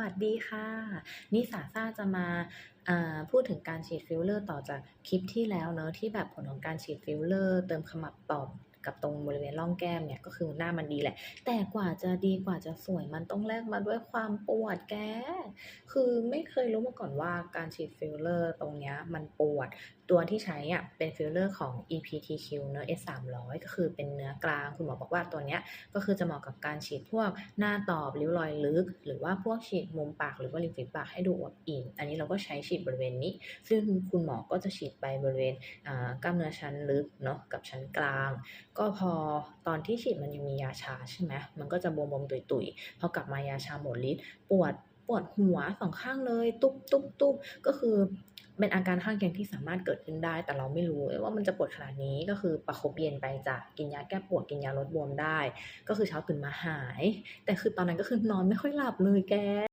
วัสดีค่ะ นิสาซ่าจะมาาพูดถึงการฉีดฟิลเลอร์ต่อจากคลิปที่แล้วเนอะที่แบบผลของการฉีดฟิลเลอร์ เติมขมับตอบ กับตรงบริเวณร่องแก้มเนี่ยก็คือหน้ามันดีแหละ แต่กว่าจะดีกว่าจะสวยมันต้องแลกมาด้วยความปวดแก คือไม่เคยรู้มาก่อนว่าการฉีดฟิลเลอร์ตรงเนี้ยมันปวด ตัวที่ใช้อะเป็นฟิลเลอร์ของ EPTQ เนื้อ S 3 0 0ก็คือเป็นเนื้อกลาง คุณหมอบอกว่าตัวเนี้ยก็คือจะเหมาะกับการฉีดพวกหน้าตอบริ้วรอยลึก หรือว่าพวกฉีดมุมปากหรือว่าริมฝีปากให้ดูอวบอิ่มอันนี้เราก็ใช้ฉีดบริเวณนี้ ซึ่งคุณหมอก็จะฉีดไปบริเวณอ่ากล้ามเนื้อชั้นลึกเนาะกับชั้นกลางก็พอตอนที่ฉีดมันยังมียาชาใช่ไหมมันก็จะบวมๆตุยๆพอกลับมายาชาหมดฤทธิ์ปวดปวดหัวสองข้างเลย ตุ๊บตุ๊บตุ๊บก็คือเป็นอาการข้างเคียงที่สามารถเกิดขึ้นได้ แต่เราไม่รู้ว่ามันจะปวดขนาดนี้ก็คือประคบเย็นไปจ้ะกินยาแก้ปวดกินยาลดบวมได้ ก็คือเช้าตื่นมาหาย แต่คือตอนนั้นก็คือนอนไม่ค่อยหลับเลยแก